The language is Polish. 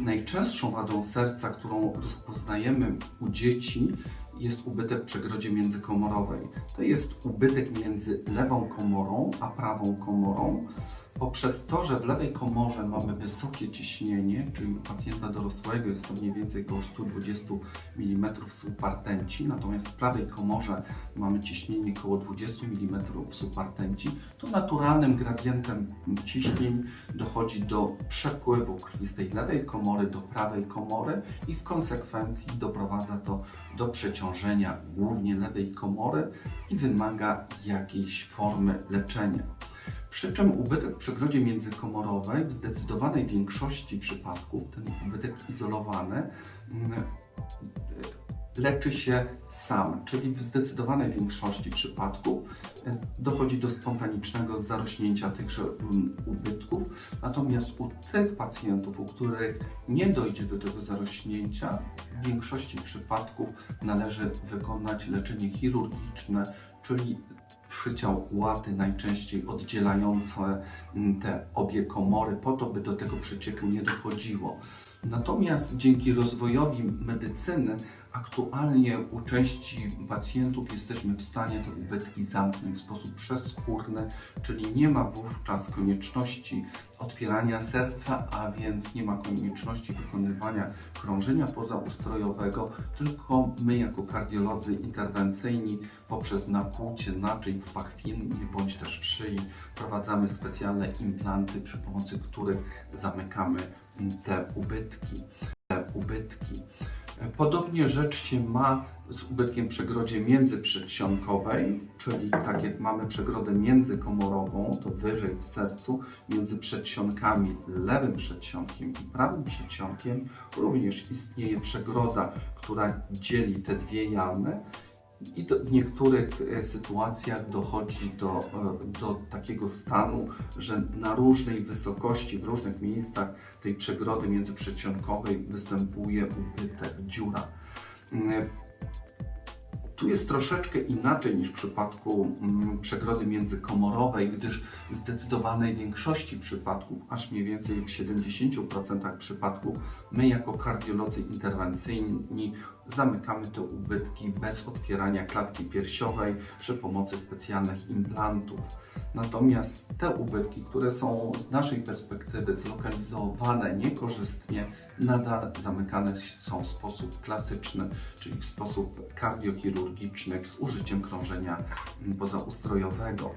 Najczęstszą wadą serca, którą rozpoznajemy u dzieci, jest ubytek w przegrodzie międzykomorowej. To jest ubytek między lewą komorą a prawą komorą. Poprzez to, że w lewej komorze mamy wysokie ciśnienie, czyli u pacjenta dorosłego jest to mniej więcej około 120 mm subartenci, natomiast w prawej komorze mamy ciśnienie około 20 mm subartenci, to naturalnym gradientem ciśnień dochodzi do przepływu krwi z tej lewej komory do prawej komory i w konsekwencji doprowadza to do przeciążenia głównie lewej komory i wymaga jakiejś formy leczenia. Przy czym ubytek w przegrodzie międzykomorowej w zdecydowanej większości przypadków, ten ubytek izolowany, mm, leczy się sam, czyli w zdecydowanej większości przypadków e, dochodzi do spontanicznego zarośnięcia tychże mm, ubytków. Natomiast u tych pacjentów, u których nie dojdzie do tego zarośnięcia, w większości przypadków należy wykonać leczenie chirurgiczne, czyli przyciął łaty najczęściej oddzielające mm, te obie komory po to, by do tego przecieku nie dochodziło. Natomiast dzięki rozwojowi medycyny aktualnie u części pacjentów jesteśmy w stanie te ubytki zamknąć w sposób przeskórny, czyli nie ma wówczas konieczności otwierania serca, a więc nie ma konieczności wykonywania krążenia pozaustrojowego, tylko my jako kardiolodzy interwencyjni poprzez nakłucie naczyń w pachwinie bądź też w szyi wprowadzamy specjalne implanty, przy pomocy których zamykamy te ubytki. Te ubytki. Podobnie rzecz się ma z ubytkiem przegrodzie międzyprzedsionkowej, czyli tak jak mamy przegrodę międzykomorową, to wyżej w sercu, między przedsionkami, lewym przedsionkiem i prawym przedsionkiem również istnieje przegroda, która dzieli te dwie jamy. I do, w niektórych e, sytuacjach dochodzi do, e, do takiego stanu, że na różnej wysokości, w różnych miejscach tej przegrody międzyprzedsionkowej występuje ubytek, dziura. Mm, Tu jest troszeczkę inaczej niż w przypadku mm, przegrody międzykomorowej, gdyż w zdecydowanej większości przypadków, aż mniej więcej w 70% przypadków, my jako kardiolodzy interwencyjni zamykamy te ubytki bez otwierania klatki piersiowej przy pomocy specjalnych implantów. Natomiast te ubytki, które są z naszej perspektywy zlokalizowane niekorzystnie, nadal zamykane są w sposób klasyczny, czyli w sposób kardiochirurgiczny z użyciem krążenia pozaustrojowego.